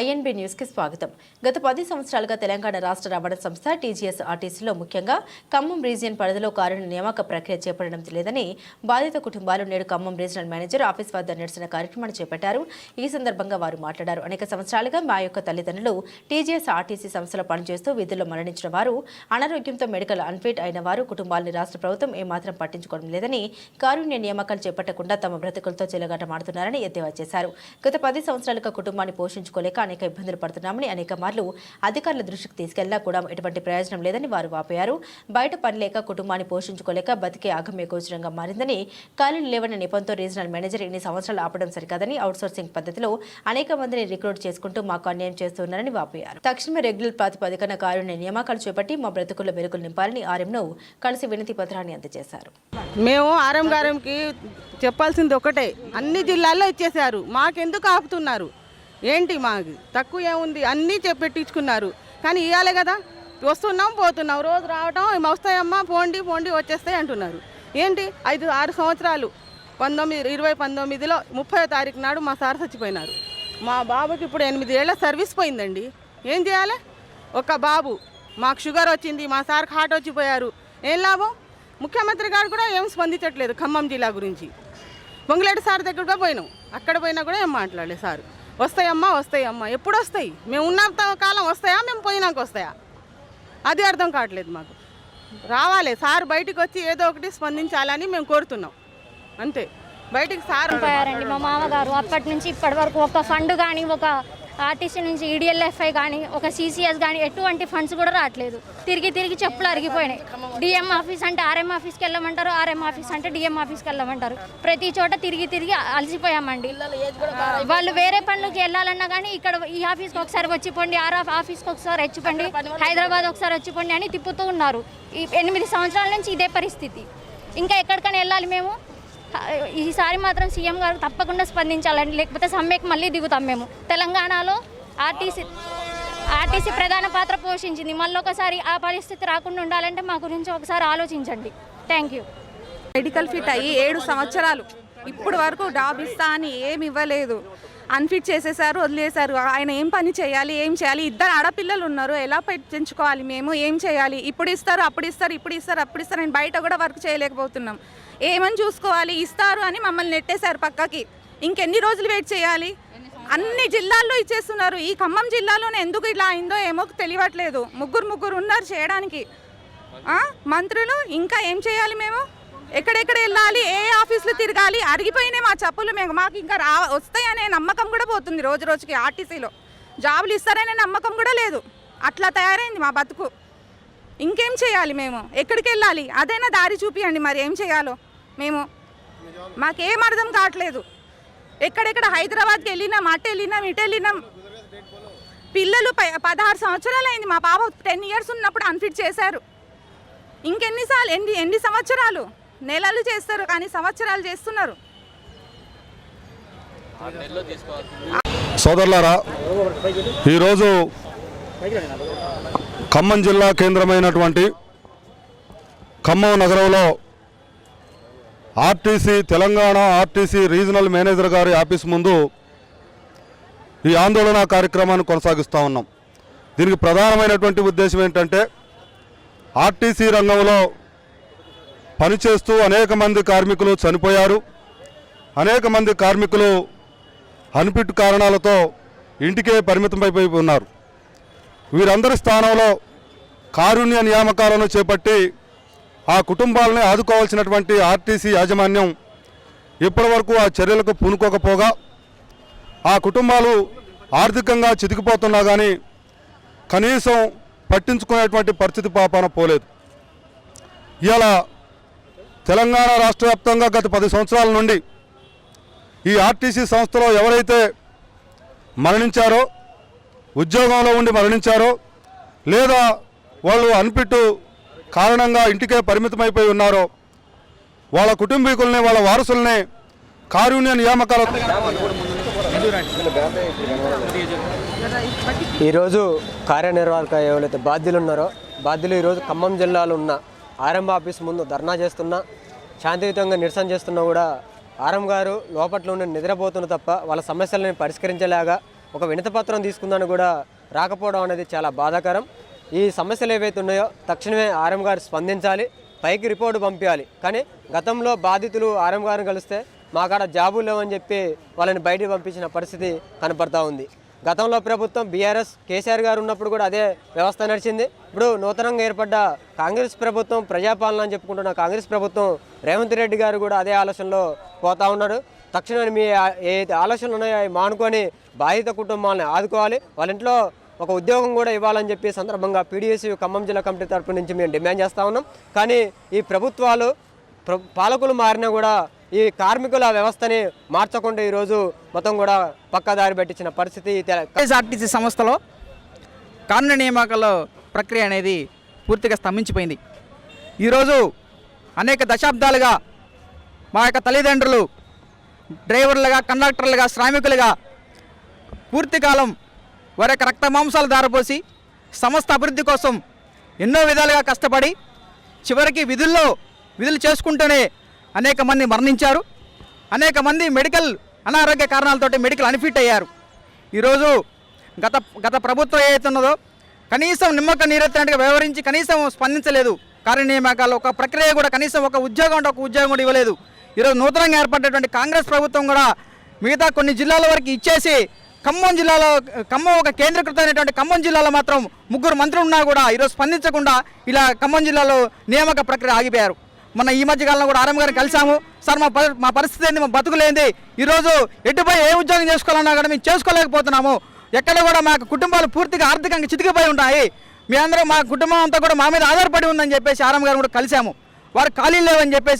INB న్యూస్కి స్వాగతం. గత పది సంవత్సరాలుగా తెలంగాణ రాష్ట్ర రవాణా సంస్థ టీజీఎస్ ఆర్టీసీలో ముఖ్యంగా ఖమ్మం రీజియన్ పరిధిలో కారుణ నియామక ప్రక్రియ చేపట్టడం లేదని బాధిత కుటుంబాలు నేడు ఖమ్మం రీజనల్ మేనేజర్ ఆఫీస్ వద్ద నిరసన కార్యక్రమాన్ని చేపట్టారు. ఈ సందర్భంగా వారు మాట్లాడారు. అనేక సంవత్సరాలుగా మా యొక్క తల్లిదండ్రులు టీజీఎస్ ఆర్టీసీ సంస్థలో పనిచేస్తూ విధుల్లో మరణించిన వారు అనారోగ్యంతో మెడికల్ అన్ఫిట్ అయిన వారు కుటుంబాలని రాష్ట్ర ప్రభుత్వం ఏమాత్రం పట్టించుకోవడం లేదని కారుణ్య నియామకాలు చేపట్టకుండా తమ బ్రతుకులతో చెలగాటమాడుతున్నారని ఎద్దేవా చేశారు. గత పది సంవత్సరాలుగా కుటుంబాన్ని పోషించుకోలేక అనేక ఇబ్బందులు పడుతున్నామని అనేక మార్లు అధికారుల దృష్టికి తీసుకెళ్ళా కూడా ఎటువంటి ప్రయోజనం లేదని వారు వాపోయారు. బయట పని లేక కుటుంబాన్ని పోషించుకోలేక బతికే ఆగమ్య గోచరంగా మారిందని ఖాళీలు లేవని నిపంతో రీజనల్ మేనేజర్ ఇన్ని సంవత్సరాలు ఆపడం సరికాదని అవుట్సోర్సింగ్ పద్ధతిలో అనేక మందిని రిక్రూట్ చేసుకుంటూ మాకు అన్యాయం చేస్తున్నారని వాపోయారు. తక్షణమే రెగ్యులర్ ప్రాతిపదికన కారుణ్య నియామకాలు చేపట్టి మా బ్రతుకుల్లో మెరుగులు నింపాలని ఆర్ఎంను కలిసి వినతి పత్రాన్ని అందజేశారు. మేము ఆర్ఎం గారంకి చెప్పాల్సింది ఒకటే అన్ని జిల్లాల్లో ఇచ్చేశారు మాకెందుకు ఆపుతున్నారు? ఏంటి మాకు తక్కువ ఏముంది? అన్నీ చెప్పెట్టించుకున్నారు కానీ ఇవ్వాలి కదా? వస్తున్నాం పోతున్నాం. రోజు రావటం "ఏం వస్తాయమ్మా? పోండి పోండి వచ్చేస్తాయి అంటున్నారు. ఏంటి? ఐదు ఆరు సంవత్సరాలు. పంతొమ్మిది ఇరవై పంతొమ్మిదిలో ముప్పై తారీఖు నాడు మా సార్ చచ్చిపోయినారు. మా బాబుకి ఇప్పుడు ఎనిమిది ఏళ్ళ సర్వీస్ పోయిందండి. ఏం చేయాలి? ఒక బాబు. మాకు షుగర్ వచ్చింది. మా సార్కి హార్ట్ వచ్చిపోయారు. ఏం లాభం? ముఖ్యమంత్రి గారు కూడా ఏం స్పందించట్లేదు ఖమ్మం జిల్లా గురించి. పొంగులేటి సార్ దగ్గర కూడా పోయినాం. అక్కడ పోయినా కూడా ఏం మాట్లాడలేదు సార్. వస్తాయమ్మా వస్తాయమ్మా. ఎప్పుడు వస్తాయి మేము ఉన్న కాలం వస్తాయా మేము పోయినాక వస్తాయా? అది అర్థం కావట్లేదు మాకు. రావాలి సార్ బయటికి వచ్చి ఏదో ఒకటి స్పందించాలని మేము కోరుతున్నాం. అంతే. బయటికి సార్ పోయారండి మా మామగారు. అప్పటి నుంచి ఇప్పటి వరకు ఒక ఫండ్ కానీ ఒక ఆర్టీసీ నుంచి ఈడిఎల్ఎఫ్ఐ కానీ ఒక సీసీఎస్ కానీ ఎటువంటి ఫండ్స్ కూడా రావట్లేదు. తిరిగి తిరిగి చెప్పులు అరిగిపోయినాయి. డిఎం ఆఫీస్ అంటే ఆర్ఎం ఆఫీస్కి వెళ్ళమంటారు ఆర్ఎం ఆఫీస్ అంటే డిఎం ఆఫీస్కి వెళ్ళమంటారు. ప్రతి చోట తిరిగి తిరిగి అలసిపోయామండి. వాళ్ళు వేరే పనులకు వెళ్ళాలన్నా కానీ ఇక్కడ ఈ ఆఫీస్కి ఒకసారి వచ్చిపోండి ఆర్ ఆఫీస్కి ఒకసారి వచ్చిపోండి హైదరాబాద్ ఒకసారి వచ్చిపోండి అని తిప్పుతూ ఉన్నారు. ఈ ఎనిమిది సంవత్సరాల నుంచి ఇదే పరిస్థితి. ఇంకా ఎక్కడికైనా వెళ్ళాలి మేము? ఈసారి మాత్రం సీఎం గారు తప్పకుండా స్పందించాలండి. లేకపోతే సమ్మెకి మళ్ళీ దిగుతాం మేము. తెలంగాణలో ఆర్టీసీ ఆర్టీసీ ప్రధాన పాత్ర పోషించింది. మళ్ళీ ఒకసారి ఆ పరిస్థితి రాకుండా ఉండాలంటే మా గురించి ఒకసారి ఆలోచించండి. థ్యాంక్ యూ మెడికల్ ఫిట్ అయ్యి ఏడు సంవత్సరాలు. ఇప్పుడు వరకు డాబిస్తా ఇస్తా అని ఏమి ఇవ్వలేదు. అన్ఫిట్ చేసేసారు వదిలేశారు. ఆయన ఏం పని చేయాలి ఏం చేయాలి? ఇద్దరు ఆడపిల్లలు ఉన్నారు. ఎలా పెంచుకోవాలి? మేము ఏం చేయాలి? ఇప్పుడు ఇస్తారు అప్పుడు ఇస్తారు ఇప్పుడు ఇస్తారు అప్పుడు ఇస్తారు నేను బయట కూడా వర్క్ చేయలేకపోతున్నాం. ఏమని చూసుకోవాలి? ఇస్తారు అని మమ్మల్ని నెట్టేశారు పక్కకి. ఇంకెన్ని రోజులు వెయిట్ చేయాలి? అన్ని జిల్లాల్లో ఇచ్చేస్తున్నారు. ఈ ఖమ్మం జిల్లాలోనే ఎందుకు ఇలా అయిందో ఏమో తెలియట్లేదు. ముగ్గురు ముగ్గురు ఉన్నారు చేయడానికి. మంత్రులు ఇంకా ఏం చేయాలి మేము? ఎక్కడెక్కడ వెళ్ళాలి ఏ ఆఫీసులు తిరగాలి అరిగిపోయినాయి మా చెప్పులు మేము మాకు ఇంకా రా వస్తాయనే నమ్మకం కూడా పోతుంది రోజు రోజుకి ఆర్టీసీలో. జాబులు ఇస్తారనే నమ్మకం కూడా లేదు. అట్లా తయారైంది మా బతుకు. ఇంకేం చేయాలి మేము? ఎక్కడికి వెళ్ళాలి? అదైనా దారి చూపియండి మరి ఏం చేయాలో? మేము మాకేం అర్థం కావట్లేదు. ఎక్కడెక్కడ హైదరాబాద్కి వెళ్ళినాం అటు వెళ్ళినాం ఇటు వెళ్ళినాం. పిల్లలు పదహారు సంవత్సరాలు అయింది. మా పాప టెన్ ఇయర్స్ ఉన్నప్పుడు అన్ఫిట్ చేశారు. ఇంకెన్నిసార్లు ఎన్ని ఎన్ని సంవత్సరాలు? నెలలు చేస్తారు కానీ సంవత్సరాలు చేస్తున్నారు. సోదరులారా ఈరోజు ఖమ్మం జిల్లా కేంద్రమైనటువంటి ఖమ్మం నగరంలో RTC Telangana RTC regional manager గారి ఆఫీస్ ముందు ఈ ఆందోళన కార్యక్రమాన్ని కొనసాగిస్తూ ఉన్నాం. దీనికి ప్రధానమైనటువంటి ఉద్దేశం ఏంటంటే ఆర్టీసీ రంగంలో పనిచేస్తూ అనేక మంది కార్మికులు చనిపోయారు. అనేక మంది కార్మికులు అనిపిట్టు కారణాలతో ఇంటికే పరిమితమైపోయి ఉన్నారు. వీరందరి స్థానంలో కారుణ్య నియామకాలను చేపట్టి ఆ కుటుంబాలని ఆదుకోవాల్సినటువంటి ఆర్టీసీ యాజమాన్యం ఇప్పటివరకు ఆ చర్యలకు పూనుకోకపోగా ఆ కుటుంబాలు ఆర్థికంగా చితికిపోతున్నా కానీ కనీసం పట్టించుకునేటువంటి పరిస్థితి పాపాన పోలేదు. ఇలా తెలంగాణ రాష్ట్ర వ్యాప్తంగా గత పది సంవత్సరాల నుండి ఈ ఆర్టీసీ సంస్థలో ఎవరైతే మరణించారో ఉద్యోగంలో ఉండి మరణించారో లేదా వాళ్ళు అన్పిట్టు కారణంగా ఇంటికే పరిమితమైపోయి ఉన్నారో వాళ్ళ కుటుంబీకుల్ని వాళ్ళ వారసుల్ని కారుణ్య నియామకాల ఈరోజు కార్యనిర్వాహక ఎవరైతే బాధ్యులు ఉన్నారో బాధ్యులు ఈరోజు ఖమ్మం జిల్లాలో ఉన్న ఆర్ఎం ఆఫీస్ ముందు ధర్నా చేస్తున్నా శాంతియుతంగా నిరసన చేస్తున్నా కూడా ఆర్ఎం గారు లోపట్లో ఉండి నిద్రపోతున్న తప్ప వాళ్ళ సమస్యలను పరిష్కరించలేగా ఒక వినతపత్రం తీసుకుందని కూడా రాకపోవడం అనేది చాలా బాధాకరం. ఈ సమస్యలు ఏవైతే ఉన్నాయో తక్షణమే ఆర్ఎం గారు స్పందించాలి పైకి రిపోర్టు పంపించాలి. కానీ గతంలో బాధితులు ఆర్ఎం గారిని కలిస్తే మాకాడ జాబులు లేవని చెప్పి వాళ్ళని బయటికి పంపించిన పరిస్థితి కనపడతా ఉంది. గతంలో ప్రభుత్వం బీఆర్ఎస్ కేసీఆర్ గారు ఉన్నప్పుడు కూడా అదే వ్యవస్థ నడిచింది. ఇప్పుడు నూతనంగా ఏర్పడ్డ కాంగ్రెస్ ప్రభుత్వం ప్రజాపాలన అని చెప్పుకుంటున్న కాంగ్రెస్ ప్రభుత్వం రేవంత్ రెడ్డి గారు కూడా అదే ఆలోచనలో పోతా ఉన్నారు తక్షణమే మీ ఏ ఆలోచనలు ఉన్నాయో అవి మానుకొని బాధిత కుటుంబాలను ఆదుకోవాలి. వాళ్ళ ఇంట్లో ఒక ఉద్యోగం కూడా ఇవ్వాలని చెప్పి సందర్భంగా పీడిఎస్ ఖమ్మం జిల్లా కమిటీ తరపు నుంచి మేము డిమాండ్ చేస్తూ ఉన్నాం. కానీ ఈ ప్రభుత్వాలు ప్ర- పాలకులు మారినా కూడా ఈ కార్మికుల వ్యవస్థని మార్చకుండా ఈరోజు మొత్తం కూడా పక్కదారి పెట్టించిన పరిస్థితి తె- సంస్థలో కానూని నియామకాల ప్రక్రియ అనేది పూర్తిగా స్తంభించిపోయింది. ఈరోజు అనేక దశాబ్దాలుగా మా యొక్క తల్లిదండ్రులు డ్రైవర్లుగా కండక్టర్లుగా శ్రామికులుగా పూర్తి కాలం వారి యొక్క రక్త మాంసాలు దారపోసి సంస్థ అభివృద్ధి కోసం ఎన్నో విధాలుగా కష్టపడి చివరికి విధుల్లో విధులు చేసుకుంటూనే అనేక మంది మరణించారు. అనేక మంది మెడికల్ అనారోగ్య కారణాలతోటి మెడికల్ అన్ఫిట్ అయ్యారు. ఈరోజు గత గత ప్రభుత్వం ఏదైతున్నదో కనీసం నిమ్మక నీరెత్తినట్టుగా వ్యవహరించి కనీసం స్పందించలేదు. కార్యనియామకాలు ఒక ప్రక్రియ కూడా కనీసం ఒక ఉద్యోగం అంటే ఒక ఉద్యోగం కూడా ఇవ్వలేదు. ఈరోజు నూతనంగా ఏర్పడినటువంటి కాంగ్రెస్ ప్రభుత్వం కూడా మిగతా కొన్ని జిల్లాల వరకు ఇచ్చేసి ఖమ్మం జిల్లాలో ఖమ్మం ఒక కేంద్రీకృతమైనటువంటి ఖమ్మం జిల్లాలో మాత్రం ముగ్గురు మంత్రులు ఉన్నా కూడా ఈరోజు స్పందించకుండా ఇలా ఖమ్మం జిల్లాలో నియామక ప్రక్రియ ఆగిపోయారు. మొన్న ఈ మధ్య కాలంలో కూడా ఆర్ఎం గారిని కలిసాము సార్ మా పరి మా పరిస్థితి ఏంది? మా బతుకులేంది ఈరోజు ఎటుపై ఏ ఉద్యోగం చేసుకోవాలన్నా కూడా మేము చేసుకోలేకపోతున్నాము. ఎక్కడ కూడా మా కుటుంబాలు పూర్తిగా ఆర్థికంగా చితికిపోయి ఉన్నాయి మీ అందరూ మా కుటుంబం అంతా కూడా మా మీద ఆధారపడి ఉందని చెప్పేసి ఆర్ఎం గారు కూడా కలిసాము వారు ఖాళీ లేవని చెప్పేసి